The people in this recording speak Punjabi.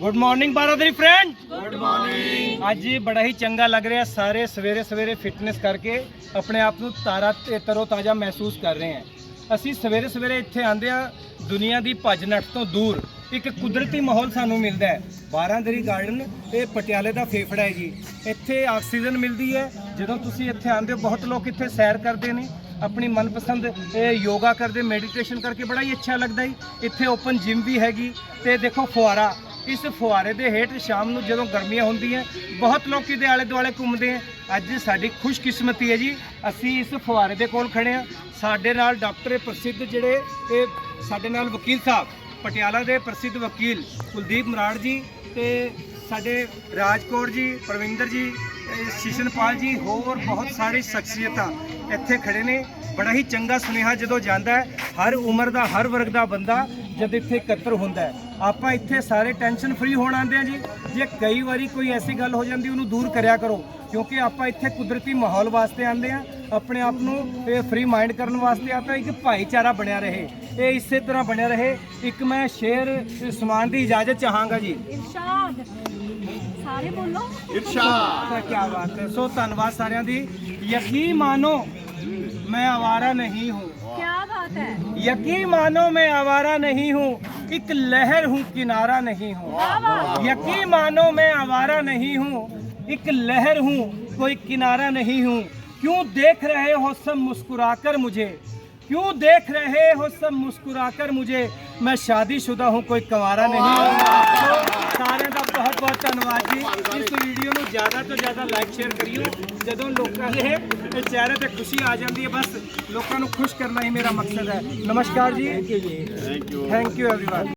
Good morning Baradari friend good morning ਅੱਜ ਬੜਾ ਹੀ ਚੰਗਾ ਲੱਗ ਰਿਹਾ ਸਾਰੇ ਸਵੇਰੇ ਸਵੇਰੇ ਫਿਟਨੈਸ ਕਰਕੇ ਆਪਣੇ ਆਪ ਨੂੰ ਤਾਰਾ ਤੇ ਤਰੋ ਤਾਜ਼ਾ ਮਹਿਸੂਸ ਕਰ ਰਹੇ ਹਾਂ। ਅਸੀਂ ਸਵੇਰੇ ਸਵੇਰੇ ਇੱਥੇ ਆਂਦੇ ਆ ਦੁਨੀਆ ਦੀ ਭੱਜ ਨੱਠ ਤੋਂ ਦੂਰ। ਇੱਕ ਕੁਦਰਤੀ ਮਾਹੌਲ ਸਾਨੂੰ ਮਿਲਦਾ ਹੈ। ਬਾਰਾਦਰੀ ਗਾਰਡਨ ਇਹ ਪਟਿਆਲੇ ਦਾ ਫੇਫੜਾ ਹੈ ਜੀ। ਇੱਥੇ ਆਕਸੀਜਨ ਮਿਲਦੀ ਹੈ। ਜਦੋਂ ਤੁਸੀਂ ਇੱਥੇ ਆਉਂਦੇ ਹੋ ਬਹੁਤ ਲੋਕ ਇੱਥੇ ਸੈਰ ਕਰਦੇ ਨੇ। ਆਪਣੀ ਮਨਪਸੰਦ ਇਹ ਯੋਗਾ ਕਰਦੇ ਮੈਡੀਟੇਸ਼ਨ ਕਰਕੇ ਬੜਾ ਹੀ ਅੱਛਾ ਲੱਗਦਾ ਹੈ ਇੱਥੇ ਓਪਨ ਜਿਮ ਵੀ ਹੈਗੀ ਤੇ ਦੇਖੋ ਫੁਆਰਾ ਇਸ ਫੁਆਰੇ ਦੇ ਹੇਠ ਸ਼ਾਮ ਨੂੰ ਜਦੋਂ ਗਰਮੀਆਂ ਹੁੰਦੀਆਂ, ਬਹੁਤ ਲੋਕੀ ਦੇ ਆਲੇ ਦੁਆਲੇ ਘੁੰਮਦੇ ਆ। ਅੱਜ ਸਾਡੀ ਖੁਸ਼ਕਿਸਮਤੀ ਹੈ ਜੀ। ਅਸੀਂ ਇਸ ਫੁਆਰੇ ਦੇ ਕੋਲ ਖੜੇ ਆ। ਸਾਡੇ ਨਾਲ ਡਾਕਟਰ ਪ੍ਰਸਿੱਧ ਜਿਹੜੇ ਇਹ ਸਾਡੇ ਨਾਲ ਵਕੀਲ ਸਾਹਿਬ, ਪਟਿਆਲਾ ਦੇ ਪ੍ਰਸਿੱਧ ਵਕੀਲ ਕੁਲਦੀਪ ਮਰਾੜ ਜੀ ਤੇ ਸਾਡੇ ਰਾਜਕੌਰ ਜੀ, ਪ੍ਰਵਿੰਦਰ ਜੀ ਸ਼ਿਸ਼ਨਪਾਲ ਜੀ, ਹੋਰ ਬਹੁਤ ਸਾਰੀ ਸ਼ਖਸੀਅਤਾਂ ਇੱਥੇ ਖੜੇ ਨੇ। ਬੜਾ ਹੀ ਚੰਗਾ ਸੁਨੇਹਾ ਜਦੋਂ ਜਾਂਦਾ ਹੈ, ਹਰ ਉਮਰ ਦਾ, ਹਰ ਵਰਗ ਦਾ ਬੰਦਾ ਜਦ ਇੱਥੇ ਇਕੱਤਰ ਹੁੰਦਾ ਹੈ। ਆਪਾਂ ਇੱਥੇ ਸਾਰੇ ਟੈਨਸ਼ਨ ਫ੍ਰੀ ਹੋਣ ਆਉਂਦੇ ਆ ਜੀ। ਜੇ ਕਈ ਵਾਰੀ ਕੋਈ ਐਸੀ ਗੱਲ ਹੋ ਜਾਂਦੀ ਉਹਨੂੰ ਦੂਰ ਕਰਿਆ ਕਰੋ। ਕਿਉਂਕਿ ਆਪਾਂ ਇੱਥੇ ਕੁਦਰਤੀ ਮਾਹੌਲ ਵਾਸਤੇ ਆਉਂਦੇ ਆ ਆਪਣੇ ਆਪ ਨੂੰ ਇਹ ਫ੍ਰੀ ਮਾਈਂਡ ਕਰਨ ਵਾਸਤੇ ਆਪਾਂ ਇੱਕ ਭਾਈਚਾਰਾ ਬਣਿਆ ਰਹੇ। ਇਹ ਇਸੇ ਤਰ੍ਹਾਂ ਬਣਿਆ ਰਹੇ। ਇੱਕ ਮੈਂ ਸ਼ੇਰ ਸਮਾਨ ਦੀ ਇਜਾਜ਼ਤ ਚਾਹਾਂਗਾ ਜੀ। ਇਰਸ਼ਾਦ। ਸਾਰੇ ਬੋਲੋ। ਤਾਂ ਕੀ ਬਾਤ ਹੈ। ਸੋ ਧੰਨਵਾਦ ਸਾਰਿਆਂ ਦੀ। ਯਕੀਨ ਮਾਨੋ ਮੈਂ ਆਵਾਰਾ ਨਹੀਂ ਹੂੰ। ਕੀ ਬਾਤ ਹੈ। यकी मानो मैं आवारा नहीं हूँ एक लहर हूँ किनारा नहीं हूँ। यकी मानो मैं आवारा नहीं हूँ एक लहर हूँ कोई किनारा नहीं हूँ। क्यों देख रहे हो सब मुस्कुराकर मुझे? क्यों देख रहे हो सब मुस्कुराकर मुझे मैं शादीशुदा हूँ कोई कंवारा नहीं हूँ तो ਸਾਰਿਆਂ ਦਾ ਬਹੁਤ ਬਹੁਤ ਧੰਨਵਾਦ ਜੀ ਇਸ ਵੀਡੀਓ ਨੂੰ ਜ਼ਿਆਦਾ ਤੋਂ ਜ਼ਿਆਦਾ ਲਾਈਕ ਸ਼ੇਅਰ ਕਰਿਓ ਜਦੋਂ ਲੋਕਾਂ ਦੇ ਇਹ ਚਿਹਰੇ ਤੇ ਖੁਸ਼ੀ ਆ ਜਾਂਦੀ ਹੈ ਬਸ ਲੋਕਾਂ ਨੂੰ ਖੁਸ਼ ਕਰਨਾ ਹੀ ਮੇਰਾ ਮਕਸਦ ਹੈ ਨਮਸਕਾਰ ਜੀ thank you thank you everyone